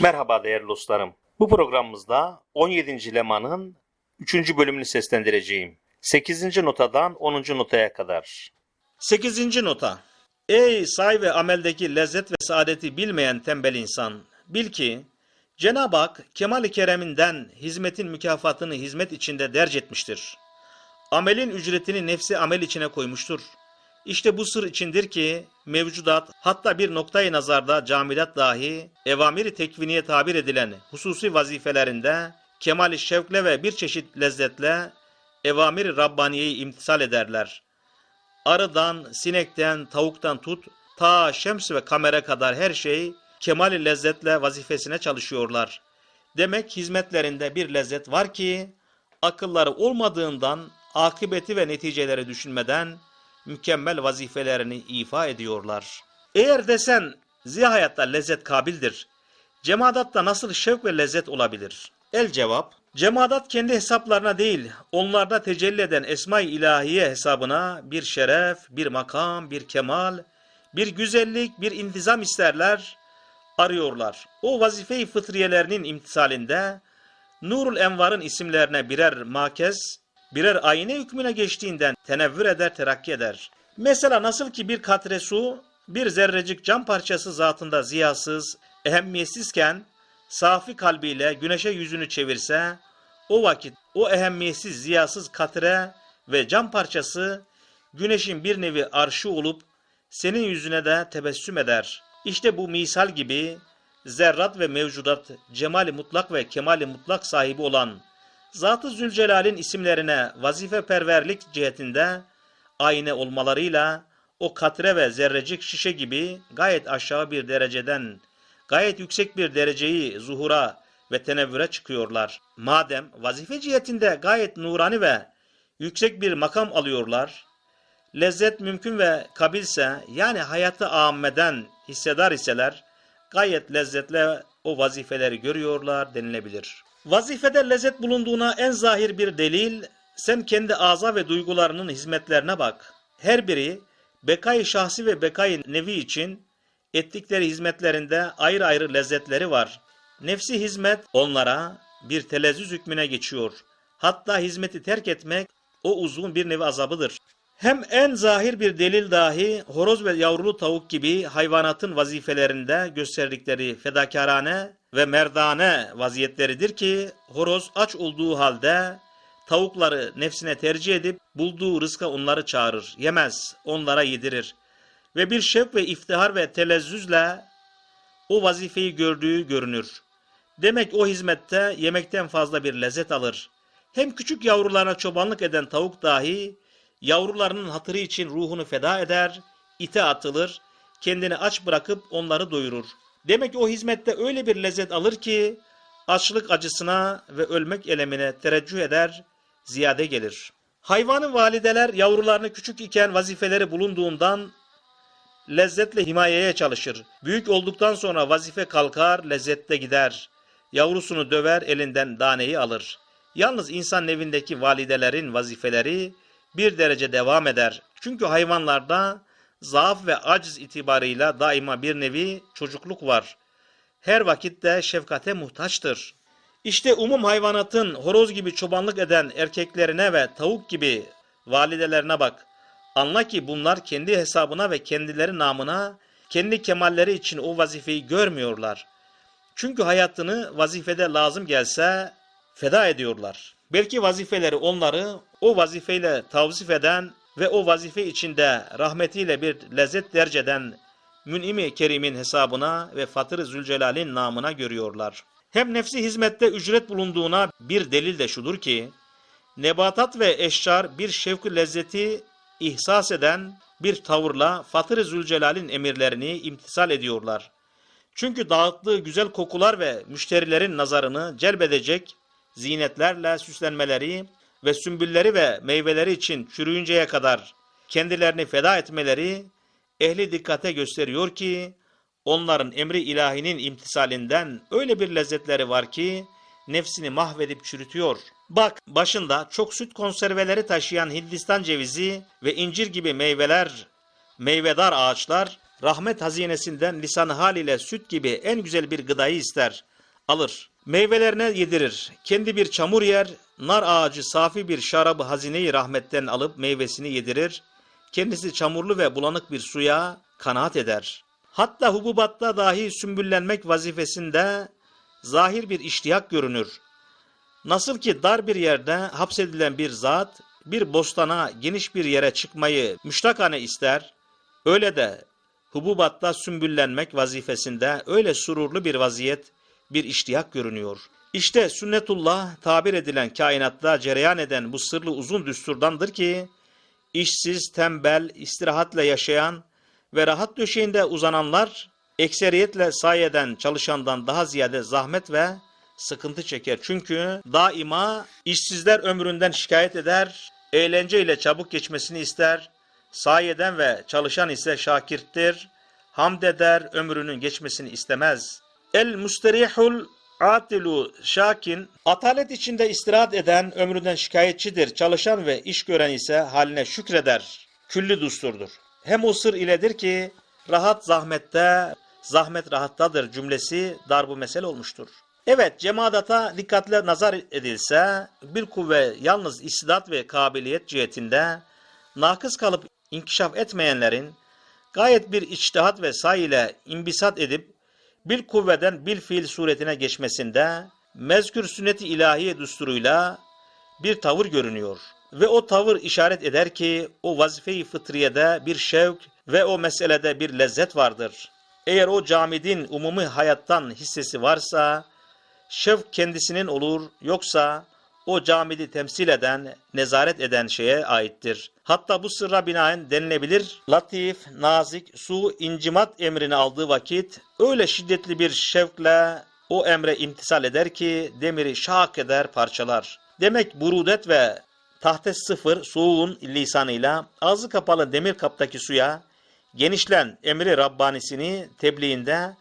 Merhaba değerli dostlarım. Bu programımızda 17. Leman'ın 3. bölümünü seslendireceğim. 8. notadan 10. notaya kadar. 8. nota. Ey say ve ameldeki lezzet ve saadeti bilmeyen tembel insan! Bil ki Cenab-ı Hak kemal-i kereminden hizmetin mükafatını hizmet içinde derc etmiştir. Amelin ücretini nefsi amel içine koymuştur. İşte bu sır içindir ki mevcudat hatta bir noktayı nazarda camilat dahi evamiri tekviniye tabir edilen hususi vazifelerinde kemali şevkle ve bir çeşit lezzetle evamiri Rabbaniye'yi imtisal ederler. Arıdan, sinekten, tavuktan tut, ta şems ve kamera kadar her şey kemali lezzetle vazifesine çalışıyorlar. Demek hizmetlerinde bir lezzet var ki akılları olmadığından akıbeti ve neticeleri düşünmeden mükemmel vazifelerini ifa ediyorlar. Eğer desen zihayatta lezzet kabildir, cemadatta nasıl şevk ve lezzet olabilir? El cevap, cemadat kendi hesaplarına değil, onlarda tecelli eden esma-i ilahiye hesabına bir şeref, bir makam, bir kemal, bir güzellik, bir intizam isterler, arıyorlar. O vazife-i fıtriyelerinin imtisalinde Nurul Envar'ın isimlerine birer makez, birer ayine hükmüne geçtiğinden tenevvür eder, terakki eder. Mesela nasıl ki bir katre su, bir zerrecik cam parçası zatında ziyasız, ehemmiyetsizken, safi kalbiyle güneşe yüzünü çevirse, o vakit o ehemmiyetsiz ziyasız katre ve cam parçası, güneşin bir nevi arşı olup, senin yüzüne de tebessüm eder. İşte bu misal gibi, zerrat ve mevcudat, cemali mutlak ve kemali mutlak sahibi olan Zat-ı Zülcelal'in isimlerine vazifeperverlik cihetinde ayne olmalarıyla o katre ve zerrecik şişe gibi gayet aşağı bir dereceden gayet yüksek bir dereceyi zuhura ve tenevvüre çıkıyorlar. Madem vazife cihetinde gayet nurani ve yüksek bir makam alıyorlar, lezzet mümkün ve kabilse yani hayatı ammeden hissedar iseler gayet lezzetle o vazifeleri görüyorlar denilebilir. Vazifede lezzet bulunduğuna en zahir bir delil, sen kendi aza ve duygularının hizmetlerine bak. Her biri bekayı şahsi ve bekayı nevi için ettikleri hizmetlerinde ayrı ayrı lezzetleri var. Nefsi hizmet onlara bir telezzüz hükmüne geçiyor. Hatta hizmeti terk etmek o uzun bir nevi azabıdır. Hem en zahir bir delil dahi horoz ve yavrulu tavuk gibi hayvanatın vazifelerinde gösterdikleri fedakarane ve merdane vaziyetleridir ki horoz aç olduğu halde tavukları nefsine tercih edip bulduğu rızka onları çağırır, yemez, onlara yedirir. Ve bir şevk ve iftihar ve telezzüzle o vazifeyi gördüğü görünür. Demek o hizmette yemekten fazla bir lezzet alır. Hem küçük yavrularına çobanlık eden tavuk dahi yavrularının hatırı için ruhunu feda eder, ite atılır, kendini aç bırakıp onları doyurur. Demek ki o hizmette öyle bir lezzet alır ki açlık acısına ve ölmek elemine tereccüh eder, ziyade gelir. Hayvanı valideler yavrularını küçük iken vazifeleri bulunduğundan lezzetle himayeye çalışır. Büyük olduktan sonra vazife kalkar, lezzette gider. Yavrusunu döver, elinden daneyi alır. Yalnız insan evindeki validelerin vazifeleri bir derece devam eder. Çünkü hayvanlarda zaaf ve aciz itibarıyla daima bir nevi çocukluk var. Her vakitte şefkate muhtaçtır. İşte umum hayvanatın horoz gibi çobanlık eden erkeklerine ve tavuk gibi validelerine bak. Anla ki bunlar kendi hesabına ve kendileri namına, kendi kemalleri için o vazifeyi görmüyorlar. Çünkü hayatını vazifede lazım gelse feda ediyorlar. Belki vazifeleri onları o vazifeyle tavzif eden ve o vazife içinde rahmetiyle bir lezzet derc eden Mün'imi Kerim'in hesabına ve Fatır-ı Zülcelal'in namına görüyorlar. Hem nefsi hizmette ücret bulunduğuna bir delil de şudur ki, nebatat ve eşşar bir şevk lezzeti ihsas eden bir tavırla Fatır-ı Zülcelal'in emirlerini imtisal ediyorlar. Çünkü dağıttığı güzel kokular ve müşterilerin nazarını celbedecek zinetlerle süslenmeleri ve sümbülleri ve meyveleri için çürüyünceye kadar kendilerini feda etmeleri ehli dikkate gösteriyor ki onların emri ilahinin imtisalinden öyle bir lezzetleri var ki nefsini mahvedip çürütüyor. Bak başında çok süt konserveleri taşıyan Hindistan cevizi ve incir gibi meyveler, meyvedar ağaçlar rahmet hazinesinden lisan haliyle süt gibi en güzel bir gıdayı ister, alır. Meyvelerine yedirir. Kendi bir çamur yer, nar ağacı safi bir şarabı hazineyi rahmetten alıp meyvesini yedirir. Kendisi çamurlu ve bulanık bir suya kanaat eder. Hatta hububatta dahi sümbüllenmek vazifesinde zahir bir iştiyak görünür. Nasıl ki dar bir yerde hapsedilen bir zat bir bostana geniş bir yere çıkmayı müştakane ister, öyle de hububatta sümbüllenmek vazifesinde öyle sururlu bir vaziyet, bir iştiyak görünüyor. İşte sünnetullah tabir edilen kainatta cereyan eden bu sırlı uzun düsturdandır ki, işsiz, tembel, istirahatle yaşayan ve rahat döşeğinde uzananlar, ekseriyetle sayeden çalışandan daha ziyade zahmet ve sıkıntı çeker. Çünkü daima işsizler ömründen şikayet eder, eğlenceyle çabuk geçmesini ister, sayeden ve çalışan ise şakirttir, hamd eder, ömrünün geçmesini istemez. El musterihul atilu şakin, atalet içinde istirahat eden ömründen şikayetçidir. Çalışan ve iş gören ise haline şükreder. Külli dusturdur. Hem o sır iledir ki, rahat zahmette, zahmet rahattadır cümlesi darbu mesele olmuştur. Evet, cemaata dikkatle nazar edilse, bir kuvve yalnız istidat ve kabiliyet cihetinde nakıs kalıp inkişaf etmeyenlerin gayet bir içtihat ve say ile imbisat edip bir kuvveden bil fiil suretine geçmesinde mezkür sünnet-i ilahiye düsturuyla bir tavır görünüyor. Ve o tavır işaret eder ki o vazife-i fıtriyede bir şevk ve o meselede bir lezzet vardır. Eğer o camidin umumi hayattan hissesi varsa, şevk kendisinin olur yoksa o camidi temsil eden, nezaret eden şeye aittir. Hatta bu sırra binaen denilebilir, latif, nazik, su, incimat emrini aldığı vakit öyle şiddetli bir şevkle o emre imtisal eder ki demiri şak eder parçalar. Demek burudet ve tahte sıfır soğuğun lisanıyla ağzı kapalı demir kaptaki suya genişlen emri Rabbanisini tebliğinde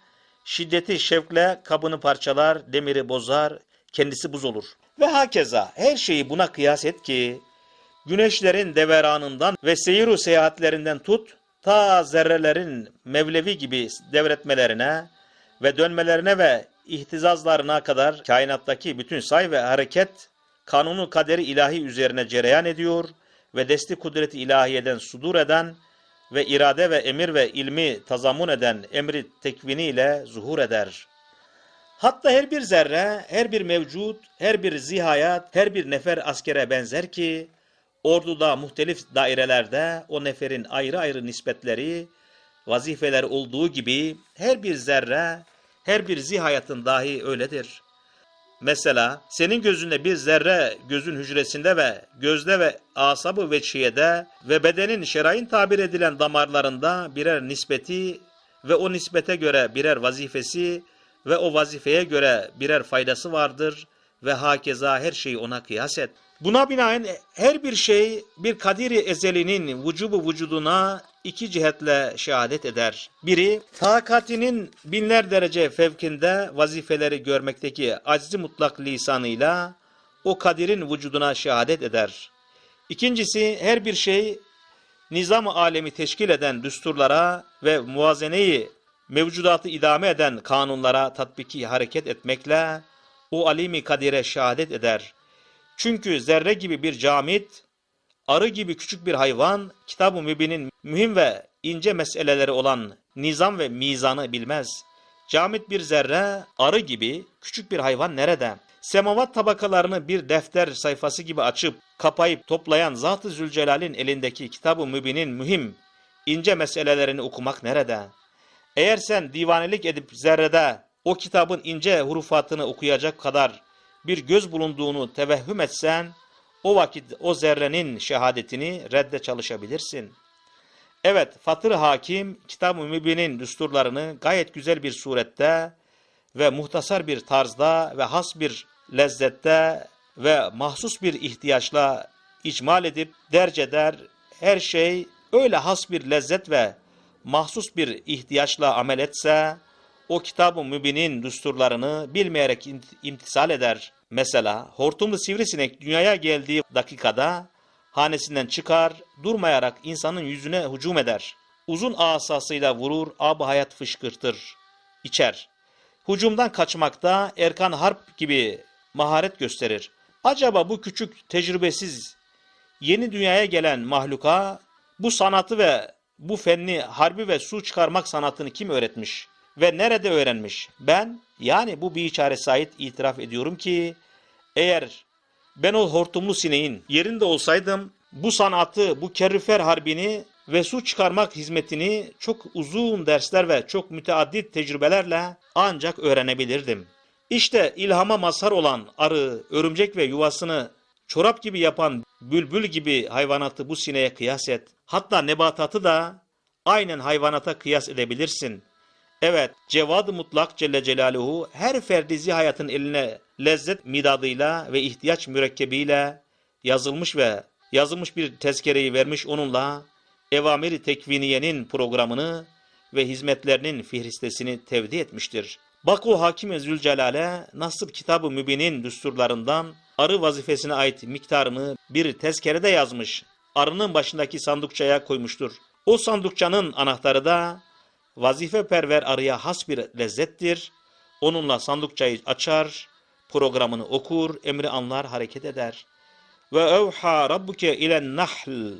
şiddeti şevkle kabını parçalar, demiri bozar, kendisi buz olur. Ve hakeza her şeyi buna kıyas et ki güneşlerin deveranından ve seyir seyahatlerinden tut ta zerrelerin mevlevi gibi devretmelerine ve dönmelerine ve ihtizazlarına kadar kainattaki bütün say ve hareket kanunu kaderi ilahi üzerine cereyan ediyor ve desti kudreti ilahiyeden sudur eden ve irade ve emir ve ilmi tazamun eden emri tekviniyle zuhur eder. Hatta her bir zerre, her bir mevcut, her bir zihayat, her bir nefer askere benzer ki, orduda muhtelif dairelerde o neferin ayrı ayrı nispetleri, vazifeler olduğu gibi her bir zerre, her bir zihayatın dahi öyledir. Mesela senin gözünde bir zerre gözün hücresinde ve gözde ve asabı veçhiyede ve bedenin şerain tabir edilen damarlarında birer nispeti ve o nispete göre birer vazifesi ve o vazifeye göre birer faydası vardır ve hakeza her şeyi ona kıyas et. Buna binaen her bir şey bir kadiri ezelinin vücubu vücuduna iki cihetle şehadet eder. Biri, takatinin binler derece fevkinde vazifeleri görmekteki aczi mutlak lisanıyla o kadirin vücuduna şehadet eder. İkincisi, her bir şey nizam-ı alemi teşkil eden düsturlara ve muvazeneyi mevcudatı idame eden kanunlara tatbiki hareket etmekle o alimi kadire şehadet eder. Çünkü zerre gibi bir camit, arı gibi küçük bir hayvan, kitab-ı mübinin mühim ve ince meseleleri olan nizam ve mizanı bilmez. Camit bir zerre, arı gibi küçük bir hayvan nerede? Semavat tabakalarını bir defter sayfası gibi açıp, kapayıp toplayan Zat-ı Zülcelal'in elindeki kitab-ı mübinin mühim, ince meselelerini okumak nerede? Eğer sen divanelik edip zerrede o kitabın ince hurufatını okuyacak kadar bir göz bulunduğunu tevehhüm etsen, o vakit o zerrenin şehadetini redde çalışabilirsin. Evet, Fatır Hakim, Kitab-ı Mübin'in düsturlarını gayet güzel bir surette ve muhtasar bir tarzda ve has bir lezzette ve mahsus bir ihtiyaçla icmal edip derc eder. Her şey öyle has bir lezzet ve mahsus bir ihtiyaçla amel etse, o kitab-ı mübinin düsturlarını bilmeyerek imtisal eder. Mesela hortumlu sivrisinek dünyaya geldiği dakikada hanesinden çıkar, durmayarak insanın yüzüne hücum eder. uzun asasıyla vurur, ab hayat fışkırtır, içer. Hucumdan kaçmakta Erkan Harp gibi maharet gösterir. Acaba bu küçük tecrübesiz yeni dünyaya gelen mahluka bu sanatı ve bu fenni harbi ve su çıkarmak sanatını kim öğretmiş ve nerede öğrenmiş? Ben yani bu biçare Said itiraf ediyorum ki eğer ben o hortumlu sineğin yerinde olsaydım bu sanatı, bu kerrifer harbini ve su çıkarmak hizmetini çok uzun dersler ve çok müteaddit tecrübelerle ancak öğrenebilirdim. İşte ilhama mazhar olan arı, örümcek ve yuvasını çorap gibi yapan bülbül gibi hayvanatı bu sineğe kıyas et. Hatta nebatatı da aynen hayvanata kıyas edebilirsin. Evet, Cevad-ı Mutlak Celle Celaluhu her ferdizi hayatın eline lezzet midadıyla ve ihtiyaç mürekkebiyle yazılmış ve yazılmış bir tezkereyi vermiş onunla evamiri tekviniyenin programını ve hizmetlerinin fihristesini tevdi etmiştir. Bak o Hakim-i Zülcelal'e nasıl Kitab-ı Mübin'in düsturlarından arı vazifesine ait miktarını bir tezkerede yazmış. Arının başındaki sandukçaya koymuştur. O sandukçanın anahtarı da vazifeperver arıya has bir lezzettir. Onunla sandukçayı açar, programını okur, emri anlar, hareket eder. Ve evha rabbuke ile nahl.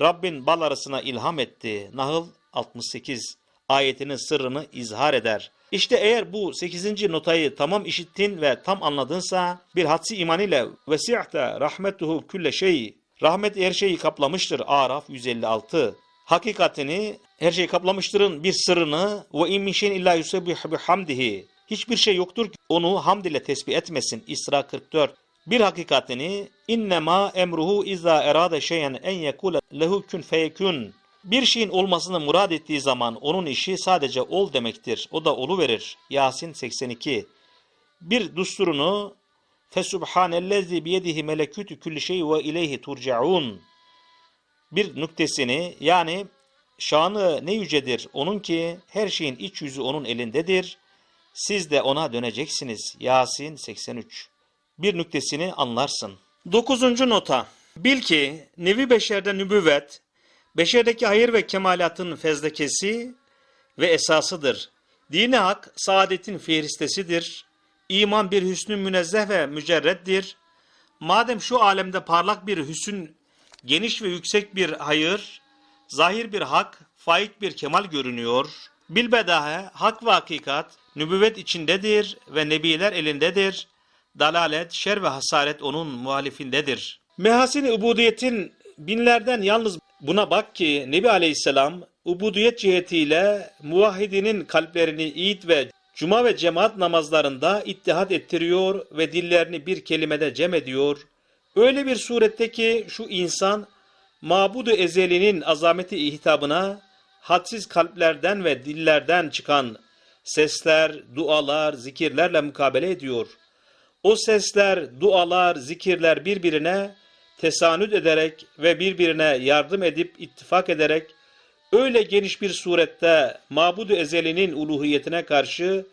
Rabbin bal arısına ilham etti. Nahl 68 ayetinin sırrını izhar eder. İşte eğer bu 8. notayı tamam işittin ve tam anladınsa bir hadsi iman ile vesi'te rahmetuhu külle şey rahmet her şeyi kaplamıştır. Araf 156 hakikatini her şeyi kaplamıştırın bir sırrını ve in min şeyin illa yusebbihu bihamdihi hiçbir şey yoktur ki onu hamd ile tesbih etmesin. İsra 44 bir hakikatini innema emruhu iza erade şeyen en yekule lehu kun feyekun bir şeyin olmasını murad ettiği zaman onun işi sadece ol demektir. O da olu verir. Yasin 82. Bir dusturunu fesubhanellezi biyedihi melekutü külli şey ve ileyhi turcaun. Bir nüktesini yani şanı ne yücedir onun ki her şeyin iç yüzü onun elindedir. Siz de ona döneceksiniz. Yasin 83. Bir nüktesini anlarsın. Dokuzuncu nota. Bil ki nevi beşerde nübüvvet, beşerdeki hayır ve kemalatın fezlekesi ve esasıdır. Dini hak saadetin fihristesidir. İman bir hüsnü münezzeh ve mücerreddir. Madem şu alemde parlak bir hüsün, geniş ve yüksek bir hayır, zahir bir hak, faik bir kemal görünüyor. Bilbedahe hak ve hakikat nübüvvet içindedir ve nebiler elindedir. Dalalet, şer ve hasaret onun muhalifindedir. Mehasin-i ubudiyetin binlerden yalnız buna bak ki Nebi Aleyhisselam ubudiyet cihetiyle muvahhidinin kalplerini iyit ve cuma ve cemaat namazlarında ittihat ettiriyor ve dillerini bir kelimede cem ediyor. Öyle bir surette ki şu insan mabudu ezelinin azameti ihtabına hadsiz kalplerden ve dillerden çıkan sesler, dualar, zikirlerle mukabele ediyor. O sesler, dualar, zikirler birbirine tesanüt ederek ve birbirine yardım edip ittifak ederek öyle geniş bir surette mabudu ezelinin uluhiyetine karşı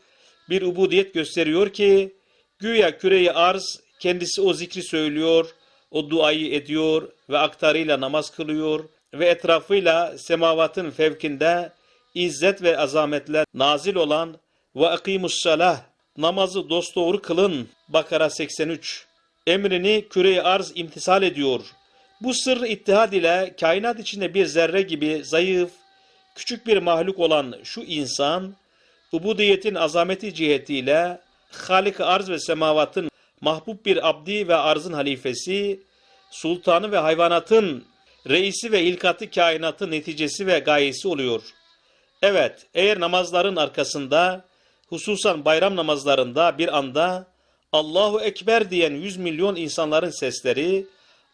bir ubudiyet gösteriyor ki güya küreyi arz kendisi o zikri söylüyor, o duayı ediyor ve aktarıyla namaz kılıyor ve etrafıyla semavatın fevkinde izzet ve azametle nazil olan ve akimus salah namazı dosdoğru kılın Bakara 83 emrini küre arz imtisal ediyor. Bu sır ittihad ile kainat içinde bir zerre gibi zayıf, küçük bir mahluk olan şu insan, ubudiyetin azameti cihetiyle halik arz ve semavatın mahbub bir abdi ve arzın halifesi, sultanı ve hayvanatın reisi ve ilkatı kainatın neticesi ve gayesi oluyor. Evet, eğer namazların arkasında, hususan bayram namazlarında bir anda Allahu Ekber diyen 100 milyon insanların sesleri,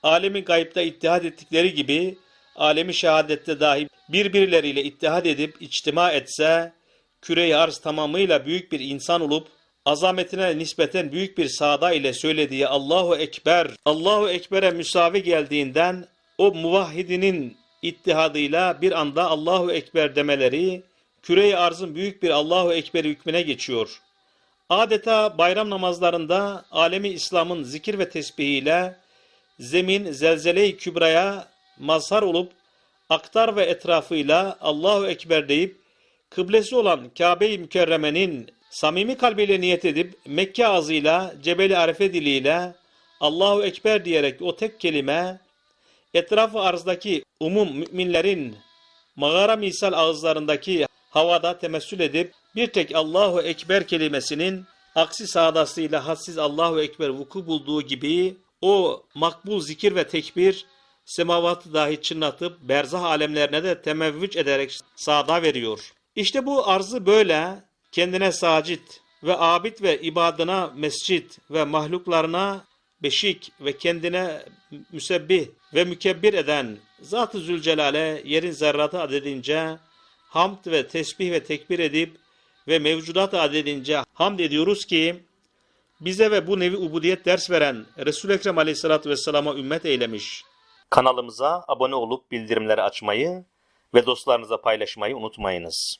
alemi gayipte ittihad ettikleri gibi, alemi şehadette dahi birbirleriyle ittihad edip içtima etse, küre-i arz tamamıyla büyük bir insan olup, azametine nispeten büyük bir sağda ile söylediği Allahu Ekber, Allahu Ekber'e müsavi geldiğinden, o muvahhidinin ittihadıyla bir anda Allahu Ekber demeleri, küre-i arzın büyük bir Allahu Ekber hükmüne geçiyor. Adeta bayram namazlarında alemi İslam'ın zikir ve tesbihiyle zemin zelzele-i kübraya mazhar olup aktar ve etrafıyla Allahu Ekber deyip kıblesi olan Kabe-i Mükerreme'nin samimi kalbiyle niyet edip Mekke ağzıyla Cebeli Arefe diliyle Allahu Ekber diyerek o tek kelime etrafı arzdaki umum müminlerin mağara misal ağızlarındaki havada temessül edip bir tek Allahu Ekber kelimesinin aksi sağdasıyla hadsiz Allahu Ekber vuku bulduğu gibi o makbul zikir ve tekbir semavatı dahi çınlatıp berzah alemlerine de temevvüc ederek sağda veriyor. İşte bu arzı böyle kendine sacit ve abid ve ibadına mescit ve mahluklarına beşik ve kendine müsebbih ve mükebbir eden Zat-ı Zülcelal'e yerin zerratı adedince hamd ve tesbih ve tekbir edip ve mevcudat adedince hamd ediyoruz ki bize ve bu nevi ubudiyet ders veren Resul-i Ekrem Aleyhisselatü Vesselam'a ümmet eylemiş. Kanalımıza abone olup bildirimleri açmayı ve dostlarınıza paylaşmayı unutmayınız.